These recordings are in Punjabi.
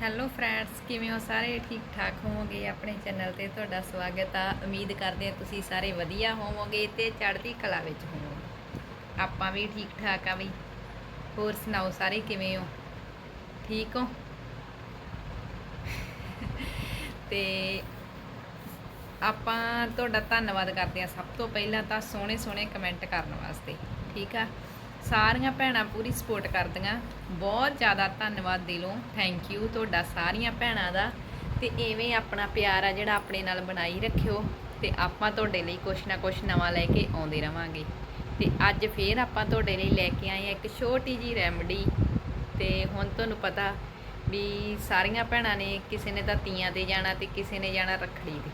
ਹੈਲੋ ਫਰੈਂਡਸ ਕਿਵੇਂ ਹੋ? ਸਾਰੇ ਠੀਕ ਠਾਕ ਹੋਵੋਗੇ? ਆਪਣੇ ਚੈਨਲ ਤੇ ਤੁਹਾਡਾ ਸਵਾਗਤ ਆ। ਉਮੀਦ ਕਰਦੇ ਹਾਂ ਤੁਸੀਂ ਸਾਰੇ ਵਧੀਆ ਹੋਵੋਗੇ ਤੇ ਚੜ੍ਹਦੀ ਕਲਾ ਵਿੱਚ ਹੋਵੋਗੇ। ਆਪਾਂ ਵੀ ਠੀਕ ਠਾਕ ਆ ਵੀ ਹੋਰ ਸੁਣਾਓ ਸਾਰੇ ਕਿਵੇਂ ਹੋ? ਠੀਕ ਹੋ? ਤੇ ਆਪਾਂ ਤੁਹਾਡਾ ਧੰਨਵਾਦ ਕਰਦੇ ਹਾਂ ਸਭ ਤੋਂ ਪਹਿਲਾਂ ਤਾਂ ਸੋਹਣੇ ਸੋਹਣੇ ਕਮੈਂਟ ਕਰਨ ਵਾਸਤੇ। ਠੀਕ ਆ? ਸਾਰੀਆਂ ਭੈਣਾਂ ਪੂਰੀ ਸਪੋਰਟ ਕਰਦੀਆਂ। ਬਹੁਤ ਜ਼ਿਆਦਾ ਧੰਨਵਾਦ ਦਿਲੋਂ। ਥੈਂਕ ਯੂ ਤੁਹਾਡਾ ਸਾਰੀਆਂ ਭੈਣਾਂ ਦਾ। ਤੇ ਐਵੇਂ ਆਪਣਾ ਪਿਆਰ ਆ ਜਿਹੜਾ ਆਪਣੇ ਨਾਲ ਬਣਾਈ ਰੱਖਿਓ ਤੇ ਆਪਾਂ ਤੁਹਾਡੇ ਲਈ ਕੁਛ ਨਾ ਕੁਛ ਨਵਾਂ ਲੈ ਕੇ ਆਉਂਦੇ ਰਵਾਂਗੇ। ਤੇ ਅੱਜ ਫੇਰ ਆਪਾਂ ਤੁਹਾਡੇ ਲਈ ਲੈ ਕੇ ਆਏ ਆ ਇੱਕ ਛੋਟੀ ਜੀ ਰੈਮਡੀ ਤੇ ਹੁਣ ਤੁਹਾਨੂੰ ਪਤਾ ਵੀ ਸਾਰੀਆਂ ਭੈਣਾਂ ਨੇ ਕਿਸੇ ਨੇ ਤਾਂ ਤੀਆਂ ਤੇ ਜਾਣਾ ਤੇ ਕਿਸੇ ਨੇ ਜਾਣਾ ਰੱਖੜੀ ਤੇ।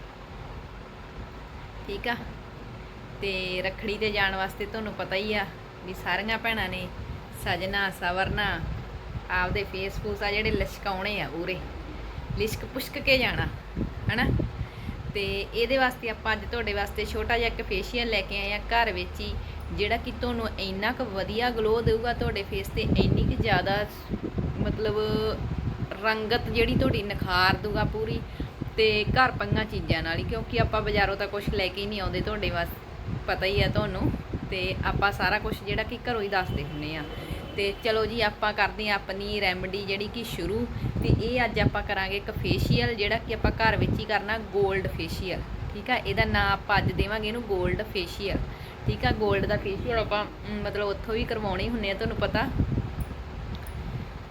ਠੀਕ ਆ? ਤੇ ਰੱਖੜੀ ਤੇ ਜਾਣ ਵਾਸਤੇ ਤੁਹਾਨੂੰ ਪਤਾ ਹੀ ਆ ਵੀ ਸਾਰੀਆਂ ਭੈਣਾਂ ਨੇ ਸਜਣਾ, ਸਵਰਨਾ, ਆਪਦੇ ਫੇਸ ਫੂਸ ਆ ਜਿਹੜੇ ਲਿਸ਼ਕਾਉਣੇ ਆ ਪੂਰੇ। ਲਿਸ਼ਕ ਪੁਸ਼ਕ ਕੇ ਜਾਣਾ, ਹਨਾ? ਤੇ ਇਹਦੇ ਵਾਸਤੇ ਆਪਾਂ ਅੱਜ ਤੁਹਾਡੇ ਵਾਸਤੇ ਛੋਟਾ ਜਿਹਾ ਇੱਕ ਫੇਸ਼ੀਅਲ ਲੈ ਕੇ ਆਏ ਆ ਘਰ ਵਿੱਚ ਹੀ, ਜਿਹੜਾ ਕਿ ਤੁਹਾਨੂੰ ਇੰਨਾ ਕੁ ਵਧੀਆ ਗਲੋ ਦੇਊਗਾ ਤੁਹਾਡੇ ਫੇਸ ਤੇ, ਇੰਨੀ ਕੁ ਜ਼ਿਆਦਾ ਮਤਲਬ ਰੰਗਤ ਜਿਹੜੀ ਤੁਹਾਡੀ ਨਿਖਾਰ ਦੂਗਾ ਪੂਰੀ, ਤੇ ਘਰ ਪੰਗਾ ਚੀਜ਼ਾਂ ਨਾਲ ਹੀ, ਕਿਉਂਕਿ ਆਪਾਂ ਬਾਜ਼ਾਰੋਂ ਤਾਂ ਕੁਝ ਲੈ ਕੇ ਹੀ ਨਹੀਂ ਆਉਂਦੇ, ਤੁਹਾਡੇ ਵਾਸਤੇ ਪਤਾ ਹੀ ਆ ਤੁਹਾਨੂੰ। ਤੇ ਆਪਾਂ ਸਾਰਾ ਕੁਝ ਜਿਹੜਾ ਕਿ ਘਰੋਂ ਹੀ ਦੱਸਦੇ ਹੁੰਨੇ ਆ। ਤੇ ਚਲੋ ਜੀ, ਆਪਾਂ ਕਰਦੇ ਆ ਆਪਣੀ ਰੈਮਡੀ ਜਿਹੜੀ ਕਿ ਸ਼ੁਰੂ। ਤੇ ਇਹ ਅੱਜ ਆਪਾਂ ਕਰਾਂਗੇ ਇੱਕ ਫੇਸ਼ੀਅਲ ਜਿਹੜਾ ਕਿ ਆਪਾਂ ਘਰ ਵਿੱਚ ਹੀ ਕਰਨਾ ਗੋਲਡ ਫੇਸ਼ੀਅਲ ਠੀਕ ਆ? ਇਹਦਾ ਨਾਮ ਆਪਾਂ ਅੱਜ ਦੇਵਾਂਗੇ ਇਹਨੂੰ ਗੋਲਡ ਫੇਸ਼ੀਅਲ ਠੀਕ ਆ? ਗੋਲਡ ਦਾ ਫੇਸ਼ੀਅਲ ਆਪਾਂ ਮਤਲਬ ਉੱਥੋਂ ਵੀ ਕਰਵਾਉਣੇ ਹੁੰਨੇ ਆ, ਤੁਹਾਨੂੰ ਪਤਾ।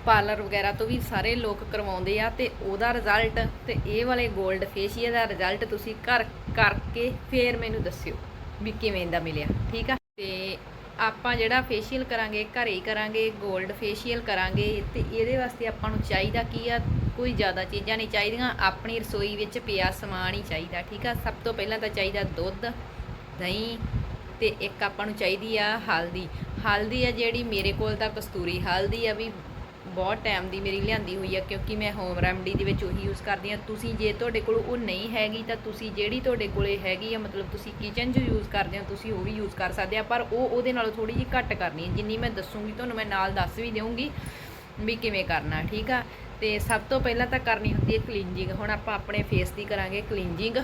ਪਾਰਲਰ ਵਗੈਰਾ ਤੋਂ ਵੀ ਸਾਰੇ ਲੋਕ ਕਰਵਾਉਂਦੇ ਆ ਤੇ ਉਹਦਾ ਰਿਜ਼ਲਟ ਤੇ ਇਹ ਵਾਲੇ ਗੋਲਡ ਫੇਸ਼ੀਅਲ ਦਾ ਰਿਜ਼ਲਟ ਤੁਸੀਂ ਘਰ ਕਰਕੇ ਫੇਰ ਮੈਨੂੰ ਦੱਸਿਓ ਵੀ ਕਿਵੇਂ ਦਾ ਮਿਲਿਆ। ਠੀਕ ਆ? ਤੇ ਆਪਾਂ ਜਿਹੜਾ ਫੇਸ਼ੀਅਲ ਕਰਾਂਗੇ, ਘਰੇ ਹੀ ਕਰਾਂਗੇ 골ਡ ਫੇਸ਼ੀਅਲ ਕਰਾਂਗੇ ਤੇ ਇਹਦੇ ਵਾਸਤੇ ਆਪਾਂ ਨੂੰ ਚਾਹੀਦਾ ਕੀ ਆ? ਕੋਈ ਜ਼ਿਆਦਾ ਚੀਜ਼ਾਂ ਨਹੀਂ ਚਾਹੀਦੀਆਂ, ਆਪਣੀ ਰਸੋਈ ਵਿੱਚ ਪਿਆ ਸਮਾਨ ਹੀ ਚਾਹੀਦਾ, ਠੀਕ ਆ? ਸਭ ਤੋਂ ਪਹਿਲਾਂ ਤਾਂ ਚਾਹੀਦਾ ਦੁੱਧ, ਦਹੀਂ ਤੇ ਇੱਕ ਆਪਾਂ ਨੂੰ ਚਾਹੀਦੀ ਆ ਹਲਦੀ। ਹਲਦੀ ਆ ਜਿਹੜੀ ਮੇਰੇ ਕੋਲ ਤਾਂ ਕਸਤੂਰੀ ਹਲਦੀ ਆ ਵੀ ਬਹੁਤ ਟਾਈਮ ਦੀ ਮੇਰੀ ਲਿਆਂਦੀ ਹੋਈ ਆ, ਕਿਉਂਕਿ ਮੈਂ ਹੋਮ ਰੈਮਡੀ ਦੇ ਵਿੱਚ ਉਹੀ ਯੂਜ਼ ਕਰਦੀ ਆ। ਤੁਸੀਂ ਜੇ ਤੁਹਾਡੇ ਕੋਲ ਉਹ ਨਹੀਂ ਹੈਗੀ, ਤਾਂ ਤੁਸੀਂ ਜਿਹੜੀ ਤੁਹਾਡੇ ਕੋਲੇ ਹੈਗੀ ਆ, ਮਤਲਬ ਤੁਸੀਂ ਕਿਚਨ 'ਚ ਯੂਜ਼ ਕਰਦੇ ਹੋ, ਤੁਸੀਂ ਉਹ ਵੀ ਯੂਜ਼ ਕਰ ਸਕਦੇ ਆ, ਪਰ ਉਹ ਉਹਦੇ ਨਾਲੋਂ ਥੋੜੀ ਜਿਹੀ ਘੱਟ ਕਰਨੀ ਹੈ ਜਿੰਨੀ ਮੈਂ ਦੱਸੂਗੀ, ਤੁਹਾਨੂੰ ਮੈਂ ਨਾਲ ਦੱਸ ਵੀ ਦੇਵਾਂਗੀ ਵੀ ਕਿਵੇਂ ਕਰਨਾ, ਠੀਕ ਆ? ਤੇ ਸਭ ਤੋਂ ਪਹਿਲਾਂ ਤਾਂ ਕਰਨੀ ਹੁੰਦੀ ਹੈ ਕਲੀਨਜਿੰਗ ਹੁਣ ਆਪਾਂ ਆਪਣੇ ਫੇਸ ਦੀ ਕਰਾਂਗੇ ਕਲੀਨਜਿੰਗ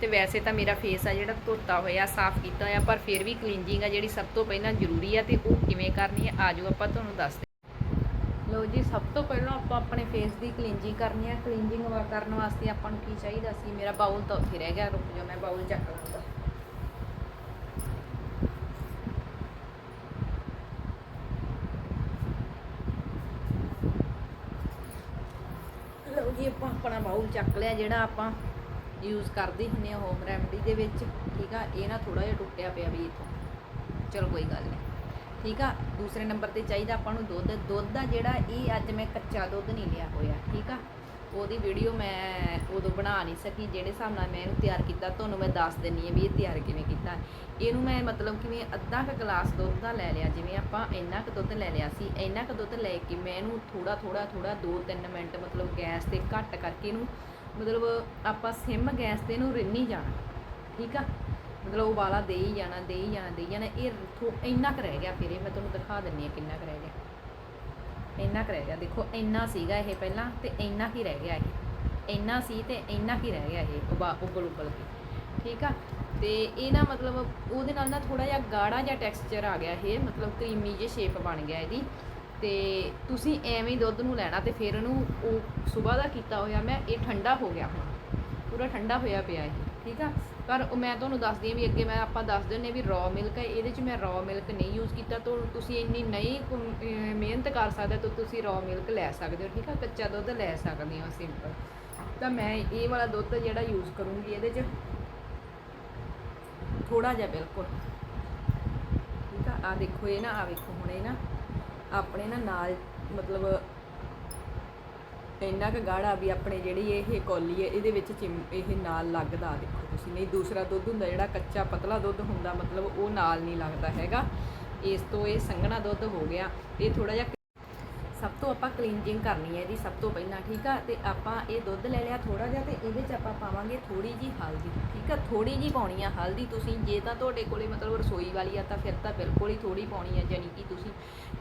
ਤੇ ਵੈਸੇ ਤਾਂ ਮੇਰਾ ਫੇਸ ਆ ਜਿਹੜਾ ਧੋਤਾ ਹੋਇਆ, ਸਾਫ਼ ਕੀਤਾ ਹੋਇਆ, ਪਰ ਫਿਰ ਵੀ ਕਲੀਨਜਿੰਗ ਆ ਜਿਹੜੀ ਸਭ ਤੋਂ ਪਹਿਲਾਂ ਜ਼ਰੂਰੀ ਆ, ਤੇ ਉਹ ਕਿਵੇਂ ਕਰਨੀ ਹੈ ਆਜੋ ਆਪਾਂ ਤੁਹਾਨੂੰ ਦੱਸਦੇ ਲੋ ਜੀ, ਸਭ ਤੋਂ ਪਹਿਲਾਂ ਆਪਾਂ ਆਪਣੇ ਫੇਸ ਦੀ ਕਲੀਨਜਿੰਗ ਕਰਨੀ ਹੈ ਕਲੀਨਜਿੰਗ ਕਰਨ ਵਾਸਤੇ ਆਪਾਂ ਨੂੰ ਕੀ ਚਾਹੀਦਾ ਸੀ? ਮੇਰਾ ਬਾਉਲ ਤਾਂ ਉੱਥੇ ਰਹਿ ਗਿਆ, ਰੁਕ ਜਾਓ, ਮੈਂ ਬਾਉਲ ਚੱਕ ਲਵਾਂਗਾ ਲਓ ਜੀ, ਆਪਾਂ ਆਪਣਾ ਬਾਉਲ ਚੱਕ ਲਿਆ, ਜਿਹੜਾ ਆਪਾਂ ਯੂਜ਼ ਕਰਦੇ ਹੁੰਨੇ ਆ ਹੋਮ ਰੈਮਡੀ ਦੇ ਵਿੱਚ। ਠੀਕ ਆ, ਇਹ ਨਾ ਥੋੜਾ ਜਿਹਾ ਟੁੱਟਿਆ ਪਿਆ ਵੀ ਇਥੋਂ। ਚਲੋ, ਕੋਈ ਗੱਲ ਨਹੀਂ। ਠੀਕ ਆ? ਦੂਸਰੇ ਨੰਬਰ ਤੇ ਚਾਹੀਦਾ ਆਪਾਂ ਨੂੰ ਦੁੱਧ। ਦੁੱਧ ਦਾ ਜਿਹੜਾ ਇਹ ਅੱਜ ਮੈਂ ਕੱਚਾ ਦੁੱਧ ਨਹੀਂ ਲਿਆ ਹੋਇਆ, ਠੀਕ ਆ? ਉਹਦੀ ਵੀਡੀਓ ਮੈਂ ਉਦੋਂ ਬਣਾ ਨਹੀਂ ਸਕੀ, ਜਿਹੜੇ ਹਿਸਾਬ ਨਾਲ ਮੈਂ ਇਹਨੂੰ ਤਿਆਰ ਕੀਤਾ, ਤੁਹਾਨੂੰ ਮੈਂ ਦੱਸ ਦਿੰਨੀ ਆ ਵੀ ਇਹ ਤਿਆਰ ਕਿਵੇਂ ਕੀਤਾ। ਇਹਨੂੰ ਮੈਂ ਮਤਲਬ ਕਿਵੇਂ ਅੱਧਾ ਕੁ ਗਲਾਸ ਦੁੱਧ ਦਾ ਲੈ ਲਿਆ, ਜਿਵੇਂ ਆਪਾਂ ਇੰਨਾ ਕੁ ਦੁੱਧ ਲੈ ਲਿਆ ਸੀ, ਇੰਨਾ ਕੁ ਦੁੱਧ ਲੈ ਕੇ ਮੈਂ ਇਹਨੂੰ ਥੋੜਾ ਥੋੜਾ ਥੋੜਾ 2-3 ਮਿੰਟ ਮਤਲਬ ਗੈਸ ਤੇ ਘੱਟ ਕਰਕੇ ਇਹਨੂੰ ਮਤਲਬ ਆਪਾਂ ਸਿਮ ਗੈਸ ਤੇ ਇਹਨੂੰ ਰਿੰਨੀ ਜਾਣਾ, ਠੀਕ ਆ? ਮਤਲਬ ਉਬਾਲਾ ਦੇ ਹੀ ਜਾਣਾ, ਦੇ ਹੀ ਜਾਣਾ, ਦੇ ਹੀ ਜਾਣਾ, ਇਹ ਥੋ ਇੰਨਾ ਕੁ ਰਹਿ ਗਿਆ ਫਿਰ, ਇਹ ਮੈਂ ਤੁਹਾਨੂੰ ਦਿਖਾ ਦਿੰਨੀ ਆ ਕਿੰਨਾ ਕੁ ਰਹਿ ਗਿਆ। ਇੰਨਾ ਕੁ ਰਹਿ ਗਿਆ, ਦੇਖੋ ਇੰਨਾ ਸੀਗਾ ਇਹ ਪਹਿਲਾਂ ਤੇ ਇੰਨਾ ਕੀ ਰਹਿ ਗਿਆ ਇਹ। ਇੰਨਾ ਸੀ ਤੇ ਇੰਨਾ ਕੀ ਰਹਿ ਗਿਆ ਇਹ ਉਬਾ, ਉਬਲ ਉਬਲ ਕੇ, ਠੀਕ ਆ? ਤੇ ਇਹ ਨਾ ਮਤਲਬ ਉਹਦੇ ਨਾਲ ਨਾ ਥੋੜਾ ਜਿਹਾ ਗਾੜਾ ਜਿਹਾ ਟੈਕਸਚਰ ਆ ਗਿਆ ਇਹ, ਮਤਲਬ ਕਰੀਮੀ ਜਿਹੀ ਸ਼ੇਪ ਬਣ ਗਿਆ ਇਹਦੀ। ਤੇ ਤੁਸੀਂ ਐਵੇਂ ਦੁੱਧ ਨੂੰ ਲੈਣਾ ਤੇ ਫਿਰ ਇਹਨੂੰ ਉਹ ਸਵੇਰ ਦਾ ਕੀਤਾ ਹੋਇਆ ਮੈਂ, ਇਹ ਠੰਡਾ ਹੋ ਗਿਆ ਹੁਣ। ਪੂਰਾ ਠੰਡਾ ਹੋਇਆ ਪਿਆ ਇਹ, ਠੀਕ ਆ? ਪਰ ਉਹ ਮੈਂ ਤੁਹਾਨੂੰ ਦੱਸਦੀ ਹਾਂ ਵੀ ਅੱਗੇ ਮੈਂ ਆਪਾਂ ਦੱਸ ਦਿੰਨੇ ਵੀ ਰॉ ਮਿਲਕ ਹੈ, ਇਹਦੇ 'ਚ ਮੈਂ ਰॉ ਮਿਲਕ ਨਹੀਂ ਯੂਜ਼ ਕੀਤਾ, ਤਾਂ ਤੁਸੀਂ ਇੰਨੀ ਨਹੀਂ ਮਿਹਨਤ ਕਰ ਸਕਦੇ ਤਾਂ ਤੁਸੀਂ ਰॉ ਮਿਲਕ ਲੈ ਸਕਦੇ ਹੋ, ਠੀਕ ਆ? ਕੱਚਾ ਦੁੱਧ ਲੈ ਸਕਦੇ ਹੋ ਸਿੰਪਲ ਤਾਂ ਮੈਂ ਇਹ ਵਾਲਾ ਦੁੱਧ ਜਿਹੜਾ ਯੂਜ਼ ਕਰੂੰਗੀ ਇਹਦੇ 'ਚ ਥੋੜਾ ਜਿਹਾ ਬਿਲਕੁਲ। ਠੀਕ ਆ? ਆ ਦੇਖੋ, ਇਹ ਨਾ ਆ ਵੇਖੋ, ਹੁਣ ਇਹ ਨਾ ਆਪਣੇ ਨਾ ਨਾਲ ਮਤਲਬ ਇੰਨਾ ਕੁ ਗਾੜਾ ਵੀ ਆਪਣੇ ਜਿਹੜੀ ਇਹ ਕੌਲੀ ਹੈ, ਇਹਦੇ ਵਿੱਚ ਚਿਮ ਇਹ ਨਾਲ ਲੱਗਦਾ, ਦੇਖੋ ਤੁਸੀਂ। ਨਹੀਂ, ਦੂਸਰਾ ਦੁੱਧ ਹੁੰਦਾ, ਜਿਹੜਾ ਕੱਚਾ ਪਤਲਾ ਦੁੱਧ ਹੁੰਦਾ, ਮਤਲਬ ਉਹ ਨਾਲ ਨਹੀਂ ਲੱਗਦਾ ਹੈਗਾ। ਇਸ ਤੋਂ ਇਹ ਸੰਘਣਾ ਦੁੱਧ ਹੋ ਗਿਆ। ਇਹ ਥੋੜਾ ਜਿਹਾ ਸਭ ਤੋਂ ਆਪਾਂ ਕਲੀਨਜਿੰਗ ਕਰਨੀ ਹੈ ਇਹਦੀ, ਸਭ ਤੋਂ ਪਹਿਲਾਂ, ਠੀਕ ਆ? ਤੇ ਆਪਾਂ ਇਹ ਦੁੱਧ ਲੈ ਲਿਆ ਥੋੜਾ ਜਿਹਾ ਤੇ ਇਹਦੇ 'ਚ ਆਪਾਂ ਪਾਵਾਂਗੇ ਥੋੜੀ ਜੀ ਹਲਦੀ, ਠੀਕ ਆ? ਥੋੜੀ ਜੀ ਪਾਉਣੀ ਆ ਹਲਦੀ ਤੁਸੀਂ, ਜੇ ਤਾਂ ਤੁਹਾਡੇ ਕੋਲੇ ਮਤਲਬ ਰਸੋਈ ਵਾਲੀ ਆ ਤਾਂ ਫਿਰ ਤਾਂ ਬਿਲਕੁਲ ਹੀ ਥੋੜੀ ਪਾਉਣੀ ਆ ਯਾਨੀ ਕਿ ਤੁਸੀਂ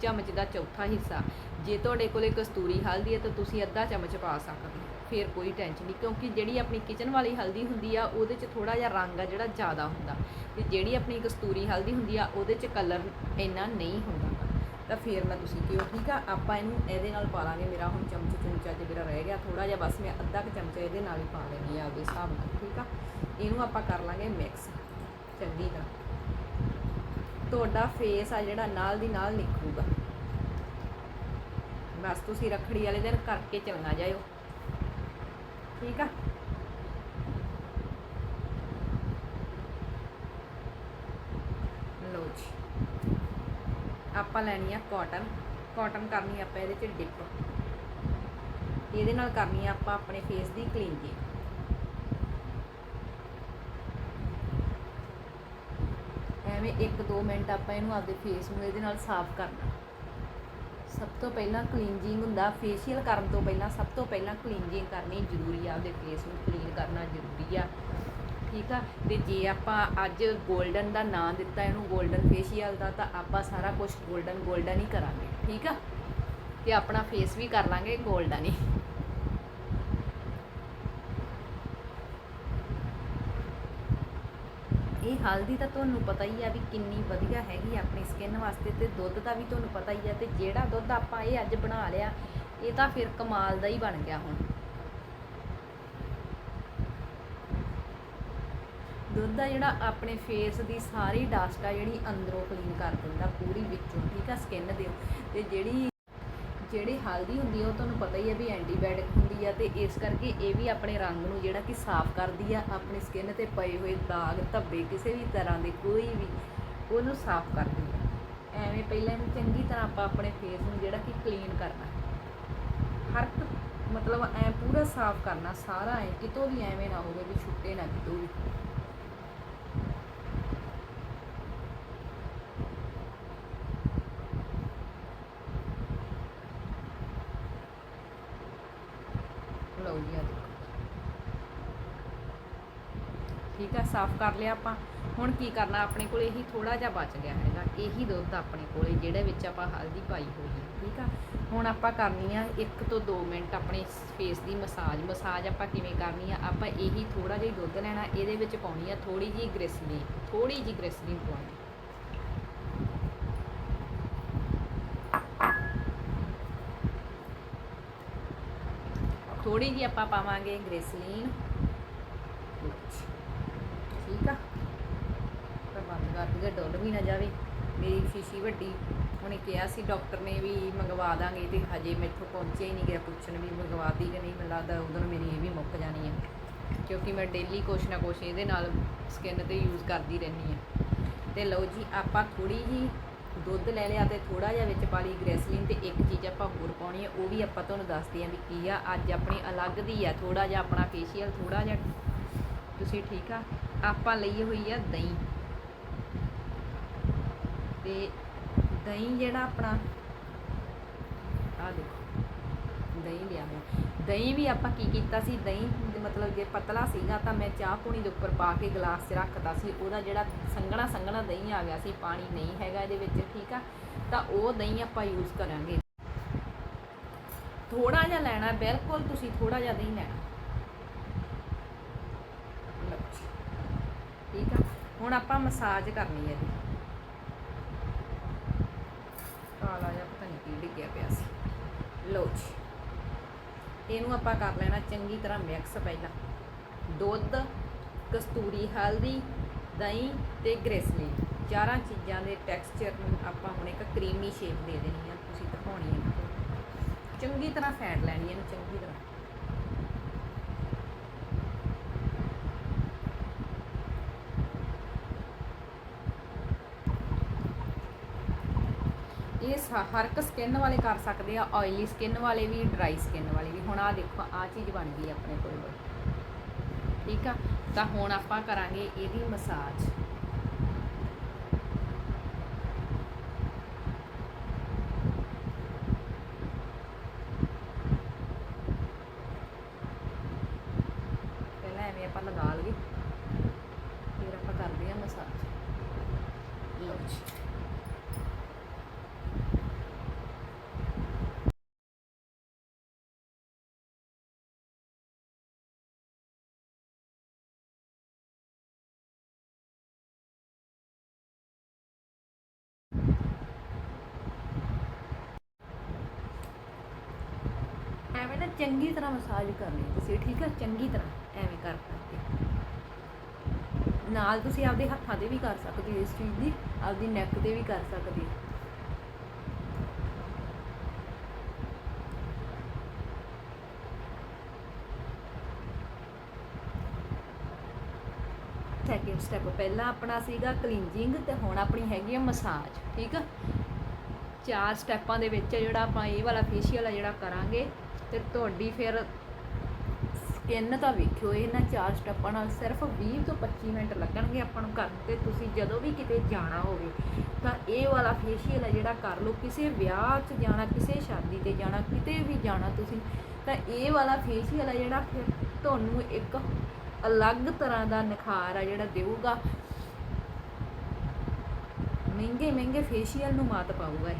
ਚਮਚ ਦਾ ਚੌਥਾ ਹਿੱਸਾ। ਜੇ ਤੁਹਾਡੇ ਕੋਲੇ ਕਸਤੂਰੀ ਹਲਦੀ ਹੈ ਤਾਂ ਤੁਸੀਂ ਅੱਧਾ ਚਮਚ ਪਾ ਸਕਦੇ ਹੋ, ਫਿਰ ਕੋਈ ਟੈਨਸ਼ਨ ਨਹੀਂ, ਕਿਉਂਕਿ ਜਿਹੜੀ ਆਪਣੀ ਕਿਚਨ ਵਾਲੀ ਹਲਦੀ ਹੁੰਦੀ ਆ, ਉਹਦੇ 'ਚ ਥੋੜਾ ਜਿਹਾ ਰੰਗ ਆ ਜਿਹੜਾ ਜ਼ਿਆਦਾ ਹੁੰਦਾ। ਤੇ ਜਿਹੜੀ ਆਪਣੀ ਕਸਤੂਰੀ ਹਲਦੀ ਹੁੰਦੀ ਆ, ਉਹਦੇ 'ਚ ਕਲਰ ਇੰਨਾ ਨਹੀਂ ਹੁੰਦਾ। ਤਾਂ ਫਿਰ ਮੈਂ ਤੁਸੀਂ ਕਿਉਂ ਠੀਕ ਆ, ਆਪਾਂ ਇਹਨੂੰ ਇਹਦੇ ਨਾਲ ਪਾ ਲਾਂਗੇ। ਮੇਰਾ ਹੁਣ ਚਮਚ ਚਮਚਾ ਜੇ ਮੇਰਾ ਰਹਿ ਗਿਆ ਥੋੜਾ ਜਿਹਾ ਬਸ ਮੈਂ ਅੱਧਾ ਕੁ ਚਮਚਾ ਇਹਦੇ ਨਾਲ ਹੀ ਪਾ ਲੈਣੀ ਆ ਆਪਦੇ ਹਿਸਾਬ ਨਾਲ, ਠੀਕ ਆ? ਇਹਨੂੰ ਆਪਾਂ ਕਰ ਲਾਂਗੇ ਮਿਕਸ ਚੰਗੀ ਤਰ੍ਹਾਂ। ਤੁਹਾਡਾ ਫੇਸ ਆ ਜਿਹੜਾ ਨਾਲ ਦੀ ਨਾਲ ਨਿਖਰੂਗਾ। ਬਸ ਤੁਸੀਂ ਰੱਖੜੀ ਵਾਲੇ ਦਿਨ ਕਰਕੇ ਚਲਣਾ ਜਾਇਓ। ਠੀਕ ਆ ਲਓ ਜੀ ਆਪਾਂ ਲੈਣੀ ਆ ਕਾਟਨ ਕਾਟਨ ਕਰਨੀ ਆਪਾਂ ਇਹਦੇ ਚ ਡਿਪ ਇਹਦੇ ਨਾਲ ਕਰਨੀ ਆ ਆਪਾਂ ਆਪਣੇ ਫੇਸ ਦੀ ਕਲੀਨਜਿੰਗ ਐਵੇਂ 1-2 ਮਿੰਟ ਆਪਾਂ ਇਹਨੂੰ ਆਪਦੇ ਫੇਸ ਨੂੰ ਇਹਦੇ ਨਾਲ ਸਾਫ਼ ਕਰਨਾ। ਸਭ ਤੋਂ ਪਹਿਲਾਂ ਕਲੀਨਜਿੰਗ ਹੁੰਦਾ ਫੇਸ਼ੀਅਲ ਕਰਨ ਤੋਂ ਪਹਿਲਾਂ ਸਭ ਤੋਂ ਪਹਿਲਾਂ ਕਲੀਨਜਿੰਗ ਕਰਨੀ ਜ਼ਰੂਰੀ ਆ, ਆਪਦੇ ਫੇਸ ਨੂੰ ਕਲੀਨ ਕਰਨਾ ਜ਼ਰੂਰੀ ਆ। ਠੀਕ ਆ? ਤੇ ਜੇ ਆਪਾਂ ਅੱਜ ਗੋਲਡਨ ਦਾ ਨਾਮ ਦਿੱਤਾ, ਇਹਨੂੰ ਗੋਲਡਨ ਫੇਸ਼ੀਅਲ ਦਾ, ਤਾਂ ਆਪਾਂ ਸਾਰਾ ਕੁਝ ਗੋਲਡਨ ਗੋਲਡਨ ਹੀ ਕਰਾਂਗੇ, ਠੀਕ ਆ? ਤੇ ਆਪਣਾ ਫੇਸ ਵੀ ਕਰ ਲਾਂਗੇ ਗੋਲਡਨ ਹੀ। ਇਹ ਹਲਦੀ ਤਾਂ ਤੁਹਾਨੂੰ ਪਤਾ ਹੀ ਆ ਵੀ ਕਿੰਨੀ ਵਧੀਆ ਹੈਗੀ ਆਪਣੀ ਸਕਿਨ ਵਾਸਤੇ ਤੇ ਦੁੱਧ ਦਾ ਵੀ ਤੁਹਾਨੂੰ ਪਤਾ ਹੀ ਆ ਤੇ ਜਿਹੜਾ ਦੁੱਧ ਆਪਾਂ ਇਹ ਅੱਜ ਬਣਾ ਲਿਆ, ਇਹ ਤਾਂ ਫਿਰ ਕਮਾਲ ਦਾ ਹੀ ਬਣ ਗਿਆ ਹੁਣ। ਦੁੱਧ ਆ ਜਿਹੜਾ ਆਪਣੇ ਫੇਸ ਦੀ ਸਾਰੀ ਡਸਟ ਆ ਜਿਹੜੀ ਅੰਦਰੋਂ ਕਲੀਨ ਕਰ ਦਿੰਦਾ ਪੂਰੀ ਵਿੱਚੋਂ, ਠੀਕ ਆ ਸਕਿਨ ਦੇ। ਤੇ ਜਿਹੜੀ ਜਿਹੜੀ ਹਲਦੀ ਹੁੰਦੀ ਆ, ਉਹ ਤੁਹਾਨੂੰ ਪਤਾ ਹੀ ਆ ਵੀ ਐਂਟੀਬਾਇਓਟਿਕ ਹੁੰਦੀ ਆ, ਤੇ ਇਸ ਕਰਕੇ ਇਹ ਵੀ ਆਪਣੇ ਰੰਗ ਨੂੰ ਜਿਹੜਾ ਕਿ ਸਾਫ਼ ਕਰਦੀ ਆ, ਆਪਣੀ ਸਕਿਨ ਤੇ ਪਏ ਹੋਏ ਦਾਗ, ਧੱਬੇ, ਕਿਸੇ ਵੀ ਤਰ੍ਹਾਂ ਦੇ ਕੋਈ ਵੀ, ਉਹਨੂੰ ਸਾਫ਼ ਕਰਦੀ ਆ। ਐਵੇਂ ਪਹਿਲਾਂ ਇਹਨੂੰ ਚੰਗੀ ਤਰ੍ਹਾਂ ਆਪਾਂ ਆਪਣੇ ਫੇਸ ਨੂੰ ਜਿਹੜਾ ਕਿ ਕਲੀਨ ਕਰਨਾ। ਹਰ ਇੱਕ ਮਤਲਬ ਐ ਪੂਰਾ ਸਾਫ਼ ਕਰਨਾ, ਸਾਰਾ ਐ, ਕਿਤੋਂ ਵੀ ਐਵੇਂ ਨਾ ਹੋਵੇ ਵੀ ਛੁੱਟੇ ਨਾ ਕਿਤੋਂ ਵੀ ਲਓ ਜੀ ਆ ਦੇਖੋ ਠੀਕ ਆ ਸਾਫ਼ ਕਰ ਲਿਆ ਆਪਾਂ। ਹੁਣ ਕੀ ਕਰਨਾ, ਆਪਣੇ ਕੋਲ ਇਹੀ ਥੋੜਾ ਜਿਹਾ ਬਚ ਗਿਆ ਹੈਗਾ। ਇਹੀ ਦੁੱਧ ਆਪਣੇ ਕੋਲੇ, ਜਿਹੜੇ ਵਿੱਚ ਆਪਾਂ ਹਲਦੀ ਪਾਈ ਹੋਈ ਹੈ, ਠੀਕ ਆ? ਹੁਣ ਆਪਾਂ ਕਰਨੀ ਆ 1 ਤੋਂ 2 ਮਿੰਟ ਆਪਣੇ ਫੇਸ ਦੀ ਮਸਾਜ ਮਸਾਜ ਆਪਾਂ ਕਿਵੇਂ ਕਰਨੀ ਆ? ਆਪਾਂ ਇਹੀ ਥੋੜਾ ਜਿਹਾ ਦੁੱਧ ਲੈਣਾ, ਇਹਦੇ ਵਿੱਚ ਪਾਉਣੀ ਆ ਥੋੜੀ ਜੀ ਗ੍ਰਿਸਲੀਨ ਥੋੜੀ ਜੀ ਗ੍ਰਿਸਲੀਨ ਪਾਉਣੀ ਥੋੜੀ ਜੀ ਆਪਾਂ ਪਾਵਾਂਗੇ ਗ੍ਰਿਸਲੀਨ ਠੀਕ ਆ ਤਾਂ ਬੰਦ ਕਰ ਦਈਏ ਡੁੱਲ ਵੀ ਨਾ ਜਾਵੇ। ਮੇਰੀ ਸ਼ੀਸ਼ੀ ਵੱਡੀ ਉਹਨੇ ਕਿਹਾ ਸੀ, ਡਾਕਟਰ ਨੇ ਵੀ ਮੰਗਵਾ ਦਾਂਗੇ ਤੇ ਹਜੇ ਮੈਥੋਂ ਪਹੁੰਚਿਆ ਹੀ ਨਹੀਂ ਗਿਆ, ਪੁੱਛਣ ਵੀ ਮੰਗਵਾ ਦੀ ਕਿ ਨਹੀਂ, ਮੈਨੂੰ ਲੱਗਦਾ ਉਦੋਂ ਮੇਰੀ ਇਹ ਵੀ ਮੁੱਕ ਜਾਣੀ ਹੈ ਕਿਉਂਕਿ ਮੈਂ ਡੇਲੀ ਕੁਛ ਨਾ ਕੁਛ ਇਹਦੇ ਨਾਲ ਸਕਿਨ ਤੇ ਯੂਜ਼ ਕਰਦੀ ਰਹਿੰਦੀ ਹਾਂ ਤੇ ਲਓ ਜੀ, ਆਪਾਂ ਥੋੜੀ ਜੀ ਦੁੱਧ ਲੈ ਲਿਆ ਤੇ ਥੋੜਾ ਜਿਹਾ ਵਿੱਚ ਪਾ ਲਈ ਗ੍ਰੈਸਲੀਨ ਤੇ ਇੱਕ ਚੀਜ਼ ਆਪਾਂ ਹੋਰ ਪਾਉਣੀ ਹੈ ਉਹ ਵੀ ਆਪਾਂ ਤੁਹਾਨੂੰ ਦੱਸਦੇ ਹਾਂ ਵੀ ਕੀ ਆ, ਅੱਜ ਆਪਣੀ ਅਲੱਗ ਦੀ ਆ ਥੋੜਾ ਜਿਹਾ ਆਪਣਾ ਫੇਸ਼ੀਅਲ ਥੋੜਾ ਜਿਹਾ। ਤੁਸੀਂ ਠੀਕ ਆ? ਆਪਾਂ ਲਈ ਹੋਈ ਆ ਦਹੀਂ। ਤੇ ਦਹੀਂ ਜਿਹੜਾ ਆਪਣਾ ਆ ਦੇਖੋ, ਦਹੀਂ ਲਿਆ ਮੈਂ। ਦਹੀਂ ਵੀ ਆਪਾਂ ਕੀ ਕੀਤਾ ਸੀ, ਦਹੀਂ ਮਤਲਬ ਜੇ ਪਤਲਾ ਸੀਗਾ ਤਾਂ ਮੈਂ ਚਾਹ ਪੂਣੀ ਦੇ ਉੱਪਰ ਪਾ ਕੇ ਗਲਾਸ 'ਚ ਰੱਖਤਾ ਸੀ। ਉਹਦਾ ਜਿਹੜਾ ਸੰਘਣਾ ਸੰਘਣਾ ਦਹੀਂ ਆ ਗਿਆ ਸੀ, ਪਾਣੀ ਨਹੀਂ ਹੈਗਾ ਇਹਦੇ ਵਿੱਚ, ਠੀਕ ਆ? ਤਾਂ ਉਹ ਦਹੀਂ ਆਪਾਂ ਯੂਜ਼ ਕਰਾਂਗੇ। ਥੋੜਾ ਜਿਹਾ ਲੈਣਾ, ਬਿਲਕੁਲ ਤੁਸੀਂ ਥੋੜਾ ਜਿਹਾ ਦਹੀਂ ਲੈਣਾ। ਠੀਕ ਆ? ਹੁਣ ਆਪਾਂ ਮਸਾਜ ਕਰਨੀ ਹੈ ਜੀ ਕਾਲਾ ਜਿਹਾ ਪਤਾ ਪਿਆ ਸੀ। ਲਓ ਜੀ। ਇਹਨੂੰ ਆਪਾਂ ਕਰ ਲੈਣਾ ਚੰਗੀ ਤਰ੍ਹਾਂ ਮਿਕਸ ਪਹਿਲਾਂ। ਦੁੱਧ, ਕਸਤੂਰੀ ਹਲਦੀ, ਦਹੀਂ ਤੇ ਗ੍ਰੈਸਲੀਨ ਚਾਰਾਂ ਚੀਜ਼ਾਂ ਦੇ ਟੈਕਸਚਰ ਨੂੰ ਆਪਾਂ ਹੁਣ ਇੱਕ ਕਰੀਮੀ ਸ਼ੇਪ ਦੇ ਦੇਣੀ ਆ। ਤੁਸੀਂ ਦਿਖਾਉਣੀ ਹੈ ਚੰਗੀ ਤਰ੍ਹਾਂ ਫੈਟ ਲੈਣੀ ਇਹਨੂੰ, ਚੰਗੀ ਤਰ੍ਹਾਂ ਇਹ ਸਾ- ਹਰ ਇੱਕ ਸਕਿਨ ਵਾਲੇ ਕਰ ਸਕਦੇ ਆ ਆਇਲੀ ਸਕਿਨ ਵਾਲੇ ਵੀ ਡਰਾਈ ਸਕਿਨ ਵਾਲੇ ਵੀ। ਹੁਣ ਆ ਦੇਖੋ ਆ ਚੀਜ਼ ਬਣ ਗਈ ਆਪਣੇ ਕੋਲ। ਠੀਕ ਆ? ਤਾਂ ਹੁਣ ਆਪਾਂ ਕਰਾਂਗੇ ਇਹਦੀ ਮਸਾਜ ਆਪਾਂ ਲਗਾ ਲਈਏ ਫਿਰ ਆਪਾਂ ਕਰਦੇ ਆ ਮਸਾਜ ਲਓ ਜੀ ਐਵੇਂ ਨਾ ਚੰਗੀ ਤਰ੍ਹਾਂ ਮਸਾਜ ਕਰਨੀ ਤੁਸੀਂ, ਠੀਕ ਹੈ ਚੰਗੀ ਤਰ੍ਹਾਂ, ਐਵੇਂ ਕਰ ਕਰਕੇ ਨਾਲ ਤੁਸੀਂ ਆਪਦੇ ਹੱਥਾਂ ਤੇ ਵੀ ਕਰ ਸਕਦੇ ਹੋ ਇਸ ਚੀਜ਼ ਦੀ, ਆਪਦੀ ਨੈਕ ਤੇ ਵੀ ਕਰ ਸਕਦੇ ਹੋ। ਸੈਕਿੰਡ ਸਟੈਪ ਪਹਿਲਾਂ ਆਪਣਾ ਸੀਗਾ ਕਲੀਨਜਿੰਗ ਤੇ ਹੁਣ ਆਪਣੀ ਹੈਗੀ ਆ ਮਸਾਜ ਠੀਕ ਆ? ਚਾਰ ਸਟੈਪਾਂ ਦੇ ਵਿੱਚ ਜਿਹੜਾ ਆਪਾਂ ਇਹ ਵਾਲਾ ਫੇਸ਼ੀਅਲ ਆ ਜਿਹੜਾ ਕਰਾਂਗੇ ਤੇ ਤੁਹਾਡੀ ਫਿਰ ਸਕਿਨ ਤਾਂ ਵੇਖਿਓ ਇਹਨਾਂ ਚਾਰ ਸਟੈਪਾਂ ਨਾਲ ਸਿਰਫ 20 ਤੋਂ 25 ਮਿੰਟ ਲੱਗਣਗੇ ਆਪਾਂ ਨੂੰ ਕਰਨ ਤੇ, ਤੁਸੀਂ ਜਦੋਂ ਵੀ ਕਿਤੇ ਜਾਣਾ ਹੋਵੇ, ਤਾਂ ਇਹ ਵਾਲਾ ਫੇਸ਼ੀਅਲ ਹੈ ਜਿਹੜਾ ਕਰ ਲਓ, ਕਿਸੇ ਵਿਆਹ 'ਚ ਜਾਣਾ, ਕਿਸੇ ਸ਼ਾਦੀ ਤੇ ਜਾਣਾ, ਕਿਤੇ ਵੀ ਜਾਣਾ ਤੁਸੀਂ, ਤਾਂ ਇਹ ਵਾਲਾ ਫੇਸ਼ੀਅਲ ਹੈ ਜਿਹੜਾ ਫਿਰ ਤੁਹਾਨੂੰ ਇੱਕ ਅਲੱਗ ਤਰ੍ਹਾਂ ਦਾ ਨਿਖਾਰ ਆ ਜਿਹੜਾ ਦੇਊਗਾ। ਮਹਿੰਗੇ ਮਹਿੰਗੇ ਫੇਸ਼ੀਅਲ ਨੂੰ ਮਾਤ ਪਾਊਗਾ ਇਹ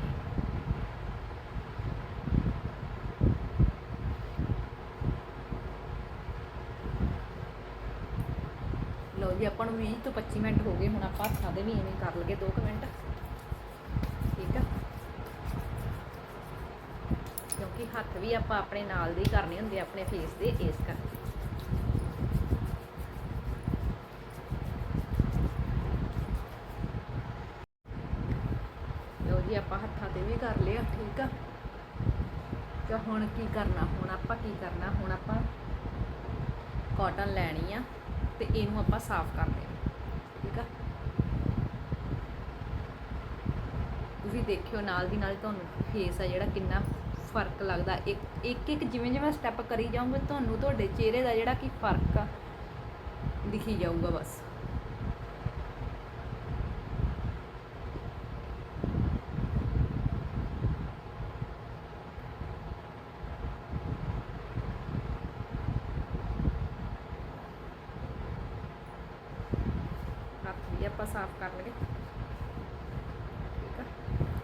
ਲਓ ਜੀ ਆਪਾਂ ਨੂੰ 20 ਤੋਂ 25 ਮਿੰਟ ਹੋ ਗਏ, ਹੁਣ ਆਪਾਂ ਹੱਥਾਂ ਦੇ ਵੀ ਐਵੇਂ ਕਰ ਲਗੇ 2 ਮਿੰਟ। ਠੀਕ ਆ? ਕਿਉਂਕਿ ਹੱਥ ਵੀ ਆਪਾਂ ਆਪਣੇ ਨਾਲ ਦੇ ਕਰਨੇ ਹੁੰਦੇ ਆਪਣੇ ਫੇਸ ਦੇ, ਇਸ ਕਰਕੇ। ਲਓ ਜੀ, ਆਪਾਂ ਹੱਥਾਂ ਤੇ ਵੀ ਕਰ ਲਿਆ, ਠੀਕ ਆ? ਤੇ ਹੁਣ ਕੀ ਕਰਨਾ? ਹੁਣ ਆਪਾਂ ਕੀ ਕਰਨਾ? ਹੁਣ ਆਪਾਂ ਕਾਟਨ ਲੈਣੀ ਆ। ਤੇ ਇਹਨੂੰ ਆਪਾਂ ਸਾਫ਼ ਕਰ ਲੈਣਾ ਠੀਕ ਆ? ਤੁਸੀਂ ਦੇਖਿਓ ਨਾਲ ਦੀ ਨਾਲ ਤੁਹਾਨੂੰ ਫੇਸ ਆ ਜਿਹੜਾ ਕਿੰਨਾ ਫ਼ਰਕ ਲੱਗਦਾ। ਇੱਕ ਇੱਕ ਇੱਕ ਜਿਵੇਂ ਜਿਵੇਂ ਸਟੈਪ ਕਰੀ ਜਾਓਗੇ, ਤੁਹਾਨੂੰ ਤੁਹਾਡੇ ਚਿਹਰੇ ਦਾ ਜਿਹੜਾ ਕੀ ਫ਼ਰਕ ਆ, ਦਿਖੀ ਜਾਊਗਾ ਬਸ ਹੱਥ ਵੀ ਆਪਾਂ ਸਾਫ਼ ਕਰ ਲਗੇ ਠੀਕ ਆ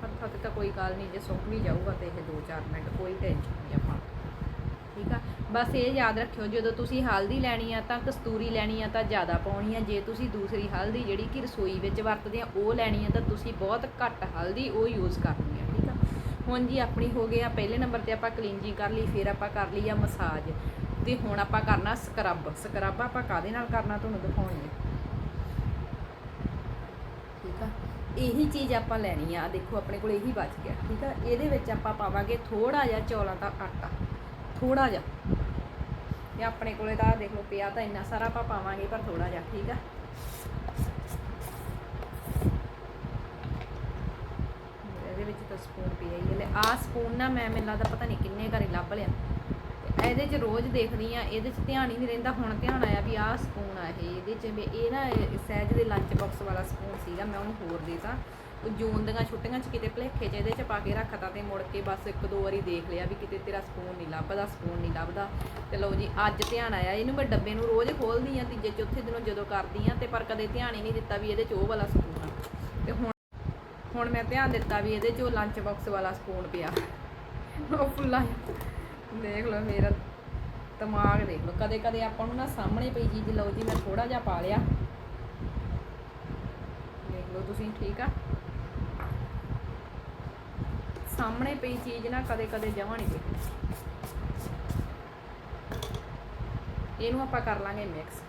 ਹੱਥਾਂ ਤੇ ਤਾਂ ਕੋਈ ਗੱਲ ਨਹੀਂ ਜੇ ਸੁੱਕ ਵੀ ਜਾਊਗਾ ਤੇ ਇਹ 2-4 ਮਿੰਟ ਕੋਈ ਟੈਨਸ਼ਨ ਨਹੀਂ ਆਪਾਂ ਠੀਕ ਆ? ਬਸ ਇਹ ਯਾਦ ਰੱਖਿਓ, ਜਦੋਂ ਤੁਸੀਂ ਹਲਦੀ ਲੈਣੀ ਆ ਤਾਂ ਕਸਤੂਰੀ ਲੈਣੀ ਆ ਤਾਂ ਜ਼ਿਆਦਾ ਪਾਉਣੀ ਆ। ਜੇ ਤੁਸੀਂ ਦੂਸਰੀ ਹਲਦੀ ਜਿਹੜੀ ਕਿ ਰਸੋਈ ਵਿੱਚ ਵਰਤਦੇ ਆ, ਉਹ ਲੈਣੀ ਆ ਤਾਂ ਤੁਸੀਂ ਬਹੁਤ ਘੱਟ ਹਲਦੀ ਉਹ ਯੂਜ਼ ਕਰਨੀ ਆ। ਠੀਕ ਆ? ਹੁਣ ਜੀ ਆਪਣੀ ਹੋ ਗਈ ਆ, ਪਹਿਲੇ ਨੰਬਰ ਤੇ ਆਪਾਂ ਕਲੀਨਜਿੰਗ ਕਰ ਲਈ, ਫਿਰ ਆਪਾਂ ਕਰ ਲਈ ਆ ਮਸਾਜ ਤੇ ਹੁਣ ਆਪਾਂ ਕਰਨਾ ਸਕਰਬ ਸਕਰਬ ਆਪਾਂ ਕਾਦੇ ਨਾਲ ਕਰਨਾ, ਤੁਹਾਨੂੰ ਦਿਖਾਉਣੀ ਆ ਠੀਕ ਆ ਇਹੀ ਚੀਜ਼ ਆਪਾਂ ਲੈਣੀ ਆ। ਆਹ ਦੇਖੋ, ਆਪਣੇ ਕੋਲ ਇਹੀ ਬਚ ਗਿਆ, ਠੀਕ ਆ? ਇਹਦੇ ਵਿੱਚ ਆਪਾਂ ਪਾਵਾਂਗੇ ਥੋੜਾ ਜਿਹਾ ਚੌਲਾਂ ਦਾ ਆਟਾ। ਥੋੜਾ ਜਿਹਾ। ਤੇ ਆਪਣੇ ਕੋਲੇ ਤਾਂ ਆਹ ਦੇਖ ਲਓ ਪਿਆ ਤਾਂ ਇੰਨਾ ਸਾਰਾ ਆਪਾਂ ਪਾਵਾਂਗੇ ਪਰ ਥੋੜਾ ਜਿਹਾ, ਠੀਕ ਆ? ਇਹਦੇ ਵਿੱਚ ਤਾਂ ਸਪੂਨ ਪਿਆ ਹੀ ਹੈ ਲੈ, ਆਹ ਸਪੂਨ ਨਾ ਮੈਂ, ਮੈਨੂੰ ਲੱਗਦਾ ਪਤਾ ਨਹੀਂ ਕਿੰਨੇ ਘਰੇ ਲੱਭ ਲਿਆ। ਇਹਦੇ 'ਚ ਰੋਜ਼ ਦੇਖਦੀ ਆ, ਇਹਦੇ 'ਚ ਧਿਆਨ ਹੀ ਨਹੀਂ ਰਹਿੰਦਾ। ਹੁਣ ਧਿਆਨ ਆਇਆ ਵੀ ਆਹ ਸਪੂਨ ਆ ਇਹ, ਇਹਦੇ 'ਚ ਵੀ ਇਹ ਨਾ ਸਹਿਜ ਦੇ ਲੰਚ ਬਾਕਸ ਵਾਲਾ ਸਪੂਨ ਸੀਗਾ ਮੈਂ ਉਹਨੂੰ ਹੋਰ ਦੇਤਾ ਉਹ ਜੂਨ ਦੀਆਂ ਛੁੱਟੀਆਂ 'ਚ ਕਿਤੇ ਭਲੇਖੇ 'ਚ ਇਹਦੇ 'ਚ ਪਾ ਕੇ ਰੱਖਤਾ ਤੇ ਮੁੜ ਕੇ ਬਸ ਇੱਕ ਦੋ ਵਾਰੀ ਦੇਖ ਲਿਆ ਵੀ ਕਿਤੇ ਤੇਰਾ ਸਪੂਨ ਨਹੀਂ ਲੱਭਦਾ ਸਪੂਨ ਨਹੀਂ ਲੱਭਦਾ। ਤੇ ਲਓ ਜੀ, ਅੱਜ ਧਿਆਨ ਆਇਆ, ਇਹਨੂੰ ਮੈਂ ਡੱਬੇ ਨੂੰ ਰੋਜ਼ ਖੋਲਦੀ ਆ, ਤੀਜੇ ਚੌਥੇ ਦਿਨੋਂ ਜਦੋਂ ਕਰਦੀ ਆ, ਤੇ ਪਰ ਕਦੇ ਧਿਆਨ ਹੀ ਨਹੀਂ ਦਿੱਤਾ ਵੀ ਇਹਦੇ 'ਚ ਉਹ ਵਾਲਾ ਸਪੂਨ ਆ। ਤੇ ਹੁਣ ਹੁਣ ਮੈਂ ਧਿਆਨ ਦਿੱਤਾ ਵੀ ਇਹਦੇ 'ਚ ਲੰਚ ਬਾਕਸ ਵਾਲਾ ਸਪੂਨ ਪਿਆ। ਉਹ ਫੁੱਲਾ ਦੇਖ ਲਓ ਮੇਰਾ ਦਿਮਾਗ ਦੇਖ ਲਓ ਕਦੇ ਕਦੇ ਆਪਾਂ ਨੂੰ ਨਾ ਸਾਹਮਣੇ ਪਈ ਚੀਜ਼, ਲਓ ਜੀ, ਮੈਂ ਥੋੜਾ ਜਿਹਾ ਪਾ ਲਿਆ। ਲਓ ਤੁਸੀਂ, ਠੀਕ ਆ? ਸਾਹਮਣੇ ਪਈ ਚੀਜ਼ ਨਾ ਕਦੇ ਕਦੇ ਜਮਾ ਨਹੀਂ ਦੇਖਣੀ। ਇਹਨੂੰ ਆਪਾਂ ਕਰ ਲਾਂਗੇ ਮਿਕਸ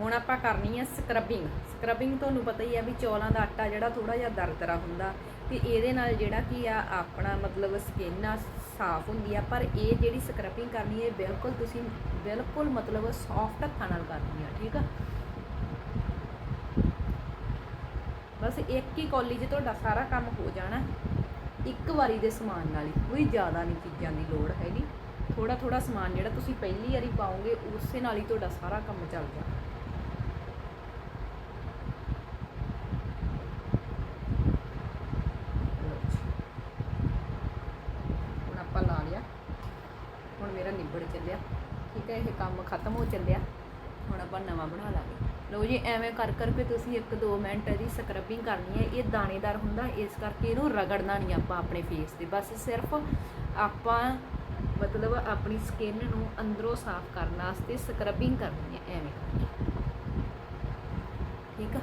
ਹੁਣ ਆਪਾਂ ਕਰਨੀ ਹੈ ਸਕਰਬਿੰਗ ਸਕਰਬਿੰਗ ਤੁਹਾਨੂੰ ਪਤਾ ਹੀ ਆ ਵੀ ਚੌਲਾਂ ਦਾ ਆਟਾ ਜਿਹੜਾ ਥੋੜਾ ਜਿਹਾ ਦਰਦਰਾ ਹੁੰਦਾ ਤੇ ਇਹਦੇ ਨਾਲ ਜਿਹੜਾ ਕੀ ਆ, ਆਪਣਾ ਮਤਲਬ ਸਕਿਨ ਆ ਸਾਫ਼ ਹੁੰਦੀ ਆ, ਪਰ ਇਹ ਜਿਹੜੀ ਸਕਰਬਿੰਗ ਕਰਨੀ ਹੈ ਬਿਲਕੁਲ ਤੁਸੀਂ ਬਿਲਕੁਲ ਮਤਲਬ ਸੌਫਟ ਹੱਥਾਂ ਨਾਲ ਕਰਨੀ ਆ, ਠੀਕ ਆ? ਬਸ ਇੱਕ ਹੀ ਕੌਲੀ 'ਚ ਤੁਹਾਡਾ ਸਾਰਾ ਕੰਮ ਹੋ ਜਾਣਾ। ਇੱਕ ਵਾਰੀ ਦੇ ਸਮਾਨ ਨਾਲ ਹੀ, ਕੋਈ ਜ਼ਿਆਦਾ ਨਹੀਂ ਚੀਜ਼ਾਂ ਦੀ ਲੋੜ ਹੈਗੀ। ਥੋੜਾ ਥੋੜਾ ਸਮਾਨ ਜਿਹੜਾ ਤੁਸੀਂ ਪਹਿਲੀ ਵਾਰੀ ਪਾਓਗੇ, ਉਸੇ ਨਾਲ ਹੀ ਤੁਹਾਡਾ ਸਾਰਾ ਕੰਮ ਚੱਲ ਜਾਣਾ। ਹੁਣ ਆਪਾਂ ਲਾ ਲਿਆ। ਹੁਣ ਮੇਰਾ ਨਿਬੜ ਚੱਲਿਆ। ਠੀਕ ਹੈ, ਇਹ ਕੰਮ ਖਤਮ ਹੋ ਚੱਲਿਆ। ਹੁਣ ਆਪਾਂ ਨਵਾਂ ਬਣਾ ਲਾਂਗੇ। ਲਓ ਜੀ, ਐਵੇਂ ਕਰ ਕਰਕੇ ਤੁਸੀਂ 1-2 ਮਿੰਟ ਇਹਦੀ ਸਕਰਬਿੰਗ ਕਰਨੀ ਹੈ। ਇਹ ਦਾਣੇਦਾਰ ਹੁੰਦਾ, ਇਸ ਕਰਕੇ ਇਹਨੂੰ ਰਗੜਨਾ ਨਹੀਂ ਆਪਾਂ ਆਪਣੇ ਫੇਸ ਤੇ। ਬਸ ਸਿਰਫ ਆਪਾਂ ਮਤਲਬ ਆਪਣੀ ਸਕਿਨ ਨੂੰ ਅੰਦਰੋਂ ਸਾਫ਼ ਕਰਨ ਵਾਸਤੇ ਸਕਰਬਿੰਗ ਕਰਨੀ ਹੈ, ਐਵੇਂ। ਕਰਕੇ ਠੀਕ ਆ?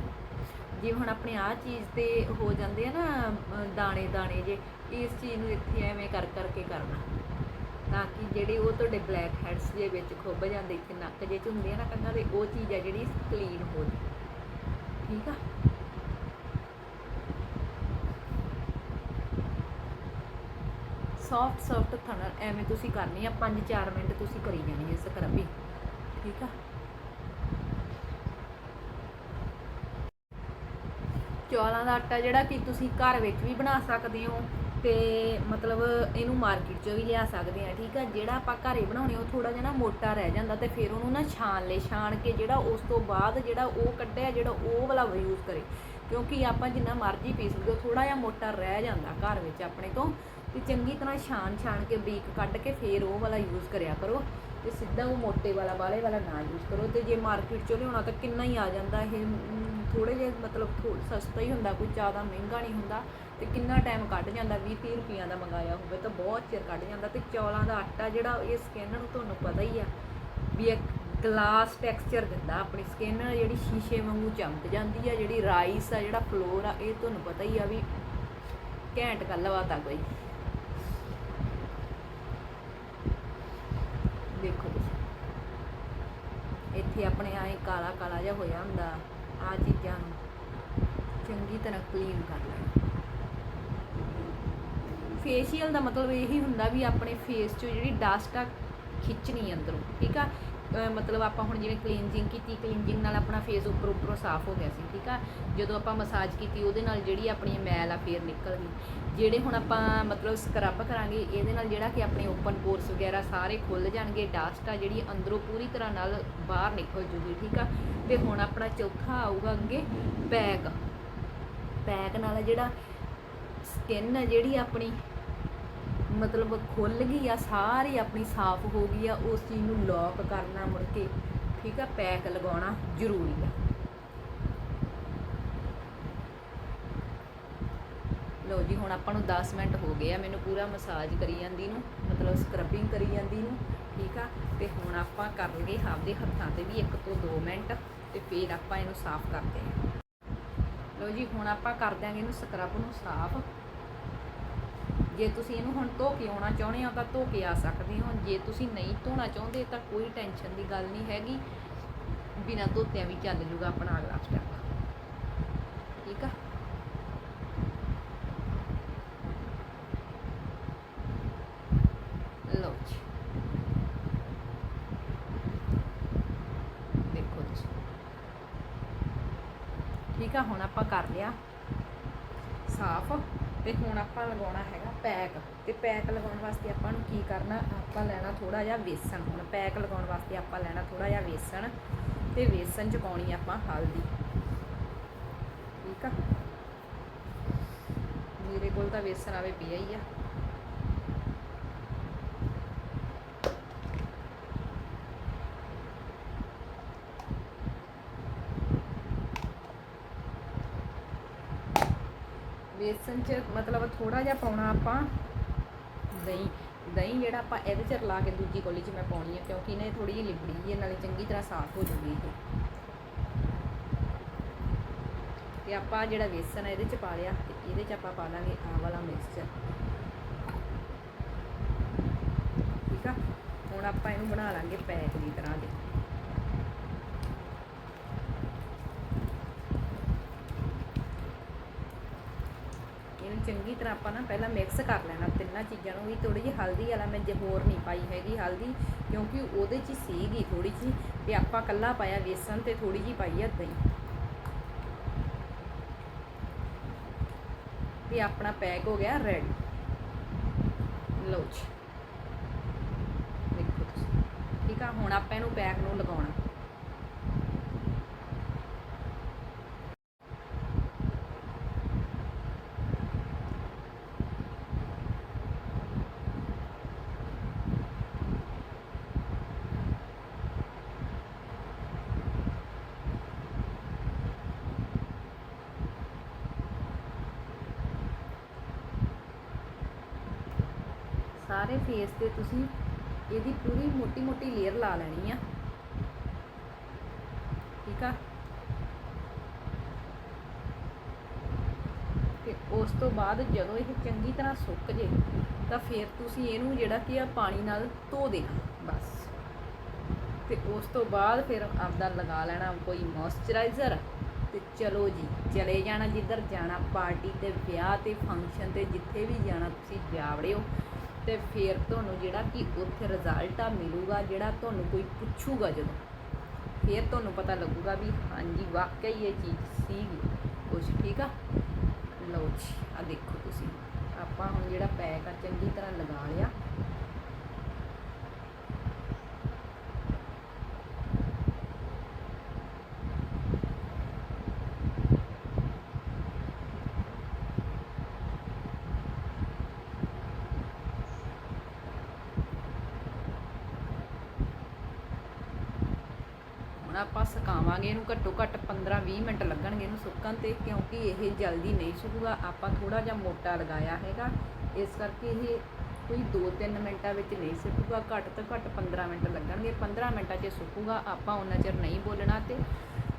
ਜੇ ਹੁਣ ਆਪਣੇ ਆ ਚੀਜ਼ ਤੇ ਹੋ ਜਾਂਦੇ ਆ ਨਾ ਦਾਣੇ ਦਾਣੇ ਜੇ, ਇਸ ਚੀਜ਼ ਨੂੰ ਇੱਥੇ ਐਵੇਂ ਕਰ ਕਰਕੇ ਕਰਨਾ। ਜਿਹੜੇ ਉਹ ਤੁਹਾਡੇ ਬਲੈਕ ਹੈਡਸ ਦੇ ਵਿੱਚ ਖੁੱਭ ਜਾਂਦੇ, ਇੱਥੇ ਨੱਕ ਜੇ ਚ ਹੁੰਦੇ ਆ ਨਾ ਕੰਨਾਂ ਦੇ, ਉਹ ਚੀਜ਼ ਆ ਜਿਹੜੀ ਕਲੀਨ ਹੋ ਜਾਏ ਠੀਕ ਆ? ਸੌਫਟ ਸੌਫਟ ਥਣਰ ਐਵੇਂ ਤੁਸੀਂ ਕਰਨੀ ਆ 5-4 ਮਿੰਟ ਤੁਸੀਂ ਕਰੀ ਜਾਣੀ ਇਸ ਸਕਰਬਿੰਗ ਠੀਕ ਆ? ਚੌਲਾਂ ਦਾ ਆਟਾ ਜਿਹੜਾ ਕਿ ਤੁਸੀਂ ਘਰ ਵਿੱਚ ਵੀ ਬਣਾ ਸਕਦੇ ਹੋ ਤੇ ਮਤਲਬ ਇਹਨੂੰ ਮਾਰਕੀਟ 'ਚੋਂ ਵੀ ਲਿਆ ਸਕਦੇ ਆ, ਠੀਕ ਆ? ਜਿਹੜਾ ਆਪਾਂ ਘਰੇ ਬਣਾਉਣੇ, ਉਹ ਥੋੜਾ ਜਿਹਾ ਨਾ ਮੋਟਾ ਰਹਿ ਜਾਂਦਾ ਤੇ ਫਿਰ ਉਹਨੂੰ ਨਾ ਛਾਣ ਲੈ, ਛਾਣ ਕੇ ਜਿਹੜਾ ਉਸ ਤੋਂ ਬਾਅਦ ਜਿਹੜਾ ਉਹ ਕੱਢਿਆ, ਜਿਹੜਾ ਉਹ ਵਾਲਾ ਯੂਜ਼ ਕਰੇ। ਕਿਉਂਕਿ ਆਪਾਂ ਜਿੰਨਾ ਮਰਜ਼ੀ ਪੀਸ ਲਈਏ ਥੋੜਾ ਜਿਹਾ ਮੋਟਾ ਰਹਿ ਜਾਂਦਾ ਘਰ ਵਿੱਚ ਆਪਣੇ ਤੋਂ। ਤੇ ਚੰਗੀ ਤਰ੍ਹਾਂ ਛਾਣ ਛਾਣ ਕੇ ਬਰੀਕ ਕੱਢ ਕੇ ਫਿਰ ਉਹ ਵਾਲਾ ਯੂਜ਼ ਕਰਿਆ ਕਰੋ ਤੇ ਸਿੱਧਾ ਉਹ ਮੋਟੇ ਵਾਲਾ ਬਾਲੇ ਵਾਲਾ ਨਾ ਯੂਜ਼ ਕਰੋ। ਤੇ ਜੇ ਮਾਰਕੀਟ 'ਚੋਂ ਲਿਆਉਣਾ ਤਾਂ ਕਿੰਨਾ ਹੀ ਆ ਜਾਂਦਾ ਇਹ ਥੋੜੇ ਜਿਹੇ ਮਤਲਬ ਥੋ- ਸਸਤਾ ਹੀ ਹੁੰਦਾ, ਕੋਈ ਜ਼ਿਆਦਾ ਮਹਿੰਗਾ ਨਹੀਂ ਹੁੰਦਾ। ਤੇ ਕਿੰਨਾ ਟਾਈਮ ਕੱਢ ਜਾਂਦਾ 20 30 ਰੁਪਈਆਂ ਦਾ ਮੰਗਾਇਆ ਹੋਵੇ ਤਾਂ ਬਹੁਤ ਚਿਰ ਕੱਢ ਜਾਂਦਾ ਤੇ ਚੌਲਾਂ ਦਾ ਆਟਾ ਜਿਹੜਾ ਇਹ ਸਕਿਨ ਨੂੰ ਤੁਹਾਨੂੰ ਪਤਾ ਹੀ ਆ ਵੀ ਇੱਕ ਗਲਾਸ ਟੈਕਸਚਰ ਦਿੰਦਾ ਆਪਣੀ ਸਕਿਨ ਜਿਹੜੀ ਸ਼ੀਸ਼ੇ ਵਾਂਗੂ ਚਮਕ ਜਾਂਦੀ ਆ, ਜਿਹੜੀ ਰਾਈਸ ਆ, ਜਿਹੜਾ ਫਲੋਰ ਆ, ਇਹ ਤੁਹਾਨੂੰ ਪਤਾ ਹੀ ਆ ਵੀ ਘੈਂਟ ਗੱਲਬਾਤ ਆ ਕੋਈ ਦੇਖੋ ਤੁਸੀਂ। ਇੱਥੇ ਆਪਣੇ ਆਏ ਕਾਲਾ ਕਾਲਾ ਜਿਹਾ ਹੋਇਆ ਹੁੰਦਾ ਆ ਚੀਜ਼ਾਂ ਨੂੰ ਚੰਗੀ ਤਰ੍ਹਾਂ ਕਲੀਨ ਕਰ ਲੈਣਾ। ਫੇਸ਼ੀਅਲ ਦਾ ਮਤਲਬ ਇਹੀ ਹੁੰਦਾ ਵੀ ਆਪਣੇ ਫੇਸ 'ਚੋਂ ਜਿਹੜੀ ਡਸਟ ਆ ਖਿੱਚਣੀ ਅੰਦਰੋਂ, ਠੀਕ ਆ? ਮਤਲਬ ਆਪਾਂ ਹੁਣ ਜਿਵੇਂ ਕਲੀਨਜਿੰਗ ਕੀਤੀ ਕਲੀਨਜਿੰਗ ਨਾਲ ਆਪਣਾ ਫੇਸ ਉੱਪਰ ਉੱਪਰੋਂ ਸਾਫ਼ ਹੋ ਗਿਆ ਸੀ, ਠੀਕ ਆ? ਜਦੋਂ ਆਪਾਂ ਮਸਾਜ ਕੀਤੀ, ਉਹਦੇ ਨਾਲ ਜਿਹੜੀ ਆਪਣੀ ਮੈਲ ਆ ਫੇਰ ਨਿਕਲ ਗਈ। ਜਿਹੜੇ ਹੁਣ ਆਪਾਂ ਮਤਲਬ ਸਕਰਬ ਕਰਾਂਗੇ, ਇਹਦੇ ਨਾਲ ਜਿਹੜਾ ਕਿ ਆਪਣੇ ਓਪਨ ਪੋਰਸ ਵਗੈਰਾ ਸਾਰੇ ਖੁੱਲ ਜਾਣਗੇ ਡਸਟ ਆ ਜਿਹੜੀ ਅੰਦਰੋਂ ਪੂਰੀ ਤਰ੍ਹਾਂ ਨਾਲ ਬਾਹਰ ਨਿਕਲ ਜੂਗੀ, ਠੀਕ ਆ? ਤੇ ਹੁਣ ਆਪਣਾ ਚੌਥਾ ਆਊਗਾ ਅੱਗੇ ਪੈਕ ਪੈਕ ਨਾਲ ਜਿਹੜਾ ਸਕਿਨ ਆ ਜਿਹੜੀ ਆਪਣੀ ਮਤਲਬ ਖੁੱਲ ਗਈ ਆ, ਸਾਰੀ ਆਪਣੀ ਸਾਫ਼ ਹੋ ਗਈ ਆ, ਉਸ ਚੀਜ਼ ਨੂੰ ਲੌਕ ਕਰਨਾ ਮੁੜ ਕੇ, ਠੀਕ ਆ ਪੈਕ ਲਗਾਉਣਾ ਜ਼ਰੂਰੀ ਆ। ਲਓ ਜੀ, ਹੁਣ ਆਪਾਂ ਨੂੰ 10 ਮਿੰਟ ਹੋ ਗਏ ਆ, ਮੈਨੂੰ ਪੂਰਾ ਮਸਾਜ ਕਰੀ ਜਾਂਦੀ ਨੂੰ, ਮਤਲਬ ਸਕਰਬਿੰਗ ਕਰੀ ਜਾਂਦੀ ਨੂੰ, ਠੀਕ ਆ, ਤੇ ਹੁਣ ਆਪਾਂ ਕਰ ਲਈਏ ਆਪਦੇ ਹੱਥਾਂ ਤੇ ਵੀ 1 ਤੋਂ 2 ਮਿੰਟ, ਤੇ ਫਿਰ ਆਪਾਂ ਇਹਨੂੰ ਸਾਫ਼ ਕਰਦੇ ਹਾਂ ਲਓ ਜੀ, ਹੁਣ ਆਪਾਂ ਕਰ ਦਿਆਂਗੇ ਇਹਨੂੰ ਸਕਰਬ ਨੂੰ ਸਾਫ਼। ਜੇ ਤੁਸੀਂ ਇਹਨੂੰ ਹੁਣ ਧੋ ਕੇ ਆਉਣਾ ਚਾਹੁੰਦੇ ਹੋ ਤਾਂ ਧੋ ਕੇ ਆ ਸਕਦੇ ਹੋ। ਜੇ ਤੁਸੀਂ ਨਹੀਂ ਧੋਣਾ ਚਾਹੁੰਦੇ ਤਾਂ ਕੋਈ ਟੈਨਸ਼ਨ ਦੀ ਗੱਲ ਨਹੀਂ ਹੈਗੀ। ਬਿਨਾਂ ਧੋਤਿਆਂ ਵੀ ਚੱਲ ਜੂਗਾ ਆਪਣਾ ਅਗਲਾ ਸਟੈਪ ਠੀਕ ਆ ਲਓ ਜੀ ਦੇਖੋ ਤੁਸੀਂ ਠੀਕ ਆ ਹੁਣ ਆਪਾਂ ਕਰ ਲਿਆ ਸਾਫ਼ ਤੇ ਹੁਣ ਆਪਾਂ ਲਗਾਉਣਾ ਹੈਗਾ ਪੈਕ ਤੇ ਪੈਕ ਲਗਾਉਣ ਵਾਸਤੇ ਆਪਾਂ ਨੂੰ ਕੀ ਕਰਨਾ, ਆਪਾਂ ਲੈਣਾ ਥੋੜਾ ਜਿਹਾ ਵੇਸਣ, ਹੁਣ ਪੈਕ ਲਗਾਉਣ ਵਾਸਤੇ ਆਪਾਂ ਲੈਣਾ ਥੋੜਾ ਜਿਹਾ ਵੇਸਣ ਤੇ ਵੇਸਣ ਚ ਪਾਉਣੀ ਆਪਾਂ ਹਲਦੀ। ਠੀਕ ਆ? ਮੇਰੇ ਕੋਲ ਤਾਂ ਵੇਸਣ ਆਵੇ ਪਿਆ ਹੀ ਆ। ਬੇਸਨ ਚ ਮਤਲਬ ਥੋੜਾ ਜਿਹਾ ਪਾਉਣਾ ਆਪਾਂ। ਦਹੀਂ ਦਹੀਂ ਜਿਹੜਾ ਆਪਾਂ ਇਹਦੇ ਚ ਰਲਾ ਕੇ ਦੂਜੀ ਕੋਲੀ ਚ ਮੈਂ ਪਾਉਣੀ ਹੈ ਕਿਉਂਕਿ ਇਹਨੇ ਥੋੜੀ ਜਿਹੀ ਲਿਬੜੀ ਹੈ ਨਾਲੇ ਚੰਗੀ ਤਰ੍ਹਾਂ ਸਾਫ਼ ਹੋ ਜੂਗੀ ਇਹ। ਤੇ ਆਪਾਂ ਜਿਹੜਾ ਵੇਸਣ ਹੈ ਇਹਦੇ ਚ ਪਾ ਲਿਆ ਤੇ ਇਹਦੇ ਚ ਆਪਾਂ ਪਾ ਲਾਂਗੇ ਆਹ ਵਾਲਾ ਮਿਕਸਚਰ ਠੀਕ ਆ? ਹੁਣ ਆਪਾਂ ਇਹਨੂੰ ਬਣਾ ਲਾਂਗੇ ਪੈਕ ਦੀ ਤਰ੍ਹਾਂ ਦੇ ਇਹਨੂੰ ਚੰਗੀ ਤਰ੍ਹਾਂ ਆਪਾਂ ਨਾ ਪਹਿਲਾਂ ਮਿਕਸ ਕਰ ਲੈਣਾ ਤਿੰਨਾਂ ਚੀਜ਼ਾਂ ਨੂੰ, ਵੀ ਥੋੜੀ ਜਿਹੀ ਹਲਦੀ ਵਾਲਾ ਮੈਂ ਜੇ ਹੋਰ ਨਹੀਂ ਪਾਈ ਹੈਗੀ ਹਲਦੀ, ਕਿਉਂਕਿ ਉਹਦੇ 'ਚ ਸੀਗੀ ਥੋੜੀ ਜਿਹੀ ਤੇ ਆਪਾਂ ਕੱਲਾ ਪਾਇਆ ਵੇਸਣ ਤੇ ਥੋੜੀ ਜਿਹੀ ਪਾਈ ਆ ਦਹੀਂ। ਤੇ ਆਪਣਾ ਪੈਕ ਹੋ ਗਿਆ ਰੈਡੀ ਲਓ ਜੀ। ਦੇਖੋ ਤੁਸੀਂ। ਠੀਕ ਆ, ਹੁਣ ਆਪਾਂ ਇਹਨੂੰ ਪੈਕ ਨੂੰ ਲਗਾਉਣਾ ਸਾਰੇ ਫੇਸ ਤੇ ਤੁਸੀਂ ਇਹਦੀ ਪੂਰੀ ਮੋਟੀ ਮੋਟੀ ਲੇਅਰ ਲਾ ਲੈਣੀ ਆ। ਠੀਕ ਆ? ਤੇ ਉਸ ਤੋਂ ਬਾਅਦ ਜਦੋਂ ਇਹ ਚੰਗੀ ਤਰ੍ਹਾਂ ਸੁੱਕ ਜੇ, ਤਾਂ ਫਿਰ ਤੁਸੀਂ ਇਹਨੂੰ ਜਿਹੜਾ ਕੀ ਆ ਪਾਣੀ ਨਾਲ ਧੋ ਦੇਣਾ, ਬਸ। ਤੇ ਉਸ ਤੋਂ ਬਾਅਦ ਫਿਰ ਆਪਦਾ ਲਗਾ ਲੈਣਾ ਕੋਈ ਮੋਇਸਚਰਾਈਜ਼ਰ ਤੇ ਚਲੋ ਜੀ, ਚਲੇ ਜਾਣਾ ਜਿੱਧਰ ਜਾਣਾ, ਪਾਰਟੀ ਤੇ ਵਿਆਹ ਤੇ ਫੰਕਸ਼ਨ ਤੇ ਜਿੱਥੇ ਵੀ ਜਾਣਾ, ਤੁਸੀਂ ਜਾਵੜਿਓ ਤੇ ਫਿਰ ਤੁਹਾਨੂੰ ਜਿਹੜਾ ਕਿ ਉੱਥੇ ਰਿਜ਼ਲਟ ਆ ਮਿਲੂਗਾ, ਜਿਹੜਾ ਤੁਹਾਨੂੰ ਕੋਈ ਪੁੱਛੂਗਾ ਜਦੋਂ। ਫਿਰ ਤੁਹਾਨੂੰ ਪਤਾ ਲੱਗੂਗਾ ਵੀ ਹਾਂਜੀ ਵਾਕਈ ਇਹ ਚੀਜ਼ ਸੀਗੀ। ਕੁਛ ਠੀਕ ਆ? ਲਓ ਜੀ ਆ ਦੇਖੋ ਤੁਸੀਂ। ਆਪਾਂ ਹੁਣ ਜਿਹੜਾ ਪੈਕ ਆ ਚੰਗੀ ਤਰ੍ਹਾਂ ਲਗਾ ਲਿਆ। ਹੁਣ ਆਪਾਂ ਸੁਕਾਵਾਂਗੇ ਇਹਨੂੰ ਘੱਟੋ ਘੱਟ 15-20 ਮਿੰਟ ਲੱਗਣਗੇ ਇਹਨੂੰ ਸੁੱਕਣ ਤੇ, ਕਿਉਂਕਿ ਇਹ ਜਲਦੀ ਨਹੀਂ ਸੁੱਕੂਗਾ। ਆਪਾਂ ਥੋੜਾ ਜਿਹਾ ਮੋਟਾ ਲਗਾਇਆ ਹੈਗਾ। ਇਸ ਕਰਕੇ ਇਹ ਕੋਈ 2-3 ਮਿੰਟਾਂ ਵਿੱਚ ਨਹੀਂ ਸੁੱਕੂਗਾ। ਘੱਟ ਤੋਂ ਘੱਟ 15 ਮਿੰਟ ਲੱਗਣਗੇ। 15 ਮਿੰਟਾਂ 'ਚ ਸੁੱਕੂਗਾ। ਆਪਾਂ ਉਹਨਾਂ ਚਿਰ ਨਹੀਂ ਬੋਲਣਾ ਤੇ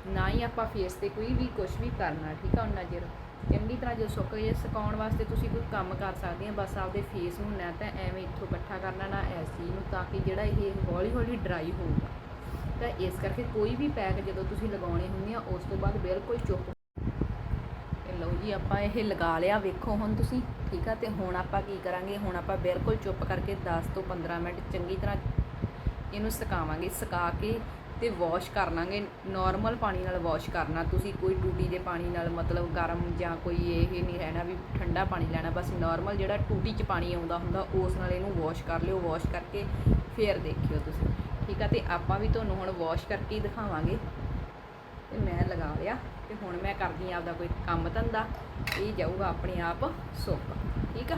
ਨਾ ਹੀ ਆਪਾਂ ਫੇਸ ਤੇ ਕੋਈ ਵੀ ਕੁਝ ਵੀ ਕਰਨਾ, ਠੀਕ ਆ ਉਹਨਾਂ ਚਿਰ। ਚੰਗੀ ਤਰ੍ਹਾਂ ਜੋ ਸੁੱਕ ਜੇ ਸੁਕਾਉਣ ਵਾਸਤੇ ਤੁਸੀਂ ਕੋਈ ਕੰਮ ਕਰ ਸਕਦੇ ਆ। ਬਸ ਆਪਦੇ ਫੇਸ ਨੂੰ ਨਾ ਤਾਂ ਐਵੇਂ ਇੱਥੋਂ ਇਕੱਠਾ ਕਰਨਾ, ਨਾ ਐਸ ਚੀਜ਼ ਨੂੰ, ਤਾਂ ਕਿ ਜਿਹੜਾ ਇਹ ਹੌਲੀ ਹੌਲੀ ਡਰਾਈ ਹੋਊਗਾ। ਤਾਂ ਇਸ ਕਰਕੇ ਕੋਈ ਵੀ ਪੈਕ ਜਦੋਂ ਤੁਸੀਂ ਲਗਾਉਣੇ ਹੁੰਦੇ ਆ, ਉਸ ਤੋਂ ਬਾਅਦ ਬਿਲਕੁਲ ਚੁੱਪ। ਤੇ ਲਓ ਜੀ, ਆਪਾਂ ਇਹ ਲਗਾ ਲਿਆ, ਵੇਖੋ ਹੁਣ ਤੁਸੀਂ, ਠੀਕ ਆ? ਤੇ ਹੁਣ ਆਪਾਂ ਕੀ ਕਰਾਂਗੇ? ਹੁਣ ਆਪਾਂ ਬਿਲਕੁਲ ਚੁੱਪ ਕਰਕੇ 10 ਤੋਂ 15 ਮਿੰਟ ਚੰਗੀ ਤਰ੍ਹਾਂ ਇਹਨੂੰ ਸੁਕਾਵਾਂਗੇ, ਸੁਕਾ ਕੇ ਤੇ ਵਾਸ਼ ਕਰ ਲਾਂਗੇ। ਨਾਰਮਲ ਪਾਣੀ ਨਾਲ ਵਾਸ਼ ਕਰਨਾ, ਤੁਸੀਂ ਕੋਈ ਟੂਟੀ ਦੇ ਪਾਣੀ ਨਾਲ, ਮਤਲਬ ਗਰਮ ਜਾਂ ਕੋਈ ਇਹ ਨਹੀਂ ਰਹਿਣਾ ਵੀ ਠੰਡਾ ਪਾਣੀ ਲੈਣਾ, ਬਸ ਨਾਰਮਲ ਜਿਹੜਾ ਟੂਟੀ 'ਚ ਪਾਣੀ ਆਉਂਦਾ ਹੁੰਦਾ, ਉਸ ਨਾਲ ਇਹਨੂੰ ਵਾਸ਼ ਕਰ ਲਿਓ। ਵਾਸ਼ ਕਰਕੇ ਫੇਰ ਦੇਖਿਓ ਤੁਸੀਂ। ਠੀਕ ਆ, ਤੇ ਆਪਾਂ ਵੀ ਤੁਹਾਨੂੰ ਹੁਣ ਵਾਸ਼ ਕਰਕੇ ਹੀ ਦਿਖਾਵਾਂਗੇ। ਤੇ ਮੈਂ ਲਗਾ ਲਿਆ, ਤੇ ਹੁਣ ਮੈਂ ਕਰਦੀ ਆਂ ਆਪਦਾ ਕੋਈ ਕੰਮ ਧੰਦਾ। ਇਹ ਜਾਊਗਾ ਆਪਣੇ ਆਪ ਸੁੱਕ, ਠੀਕ ਆ?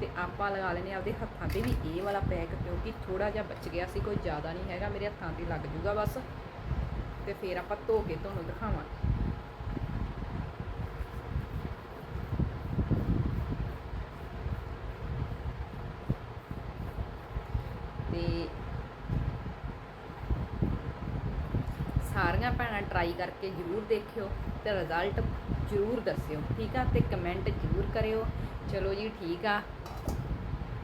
ਤੇ ਆਪਾਂ ਲਗਾ ਲੈਨੇ ਆਪਦੇ ਹੱਥਾਂ ਤੇ ਵੀ ਇਹ ਵਾਲਾ ਪੈਕ ਕਿਉਂਕਿ ਥੋੜਾ ਜਿਹਾ ਬਚ ਗਿਆ ਸੀ, ਕੋਈ ਜ਼ਿਆਦਾ ਨਹੀਂ ਹੈਗਾ, ਮੇਰੇ ਹੱਥਾਂ ਤੇ ਲੱਗ ਜੂਗਾ ਬਸ। ਤੇ ਫਿਰ ਆਪਾਂ ਧੋ ਕੇ ਤੁਹਾਨੂੰ ਦਿਖਾਵਾਂਗੇ ਤੇ ਸਾਰੀਆਂ ਭੈਣਾਂ ਟਰਾਈ ਕਰਕੇ ਜ਼ਰੂਰ ਦੇਖਿਓ ਤੇ ਰਿਜ਼ਲਟ ਜ਼ਰੂਰ ਦੱਸਿਓ, ਠੀਕ ਆ? ਤੇ ਕਮੈਂਟ ਜ਼ਰੂਰ ਕਰਿਓ। ਚਲੋ ਜੀ, ਠੀਕ ਆ।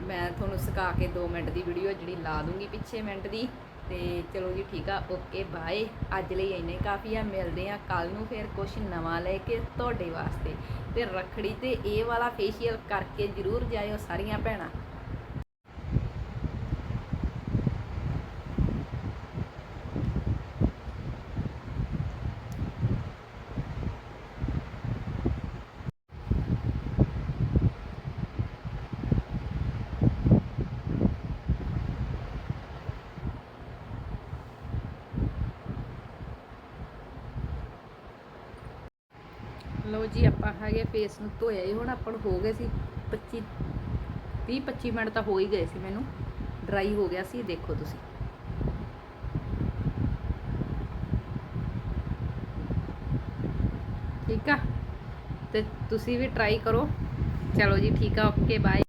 ਮੈਂ ਤੁਹਾਨੂੰ ਸੁਕਾ ਕੇ 2 ਮਿੰਟ ਦੀ ਵੀਡੀਓ ਜਿਹੜੀ ਲਾ ਦੂੰਗੀ ਪਿੱਛੇ ਮਿੰਟ ਦੀ। ਤੇ ਚਲੋ ਜੀ, ਠੀਕ ਆ। ਓਕੇ ਬਾਏ ਅੱਜ ਲਈ ਇੰਨੇ ਕਾਫੀ ਆ। ਮਿਲਦੇ ਆ ਕੱਲ ਨੂੰ ਫਿਰ ਕੁਝ ਨਵਾਂ ਲੈ ਕੇ ਤੁਹਾਡੇ ਵਾਸਤੇ। ਤੇ ਰੱਖੜੀ ਤੇ ਇਹ ਵਾਲਾ ਫੇਸ਼ੀਅਲ ਕਰਕੇ ਜ਼ਰੂਰ ਜਾਇਓ ਸਾਰੀਆਂ ਭੈਣਾਂ। ਲਓ ਜੀ, ਆਪਾਂ ਹੈਗੇ ਫੇਸ ਨੂੰ ਧੋਇਆ ਹੀ, ਹੁਣ ਆਪਾਂ ਨੂੰ ਹੋ ਗਏ ਸੀ 25 20 25 ਮਿੰਟ ਤਾਂ ਹੋ ਹੀ ਗਏ ਸੀ ਮੈਨੂੰ। ਡਰਾਈ ਹੋ ਗਿਆ ਸੀ, ਦੇਖੋ ਤੁਸੀਂ। ਠੀਕ ਆ? ਤੇ ਤੁਸੀਂ ਵੀ ਟਰਾਈ ਕਰੋ। ਚਲੋ ਜੀ, ਠੀਕ ਆ ਓਕੇ ਬਾਏ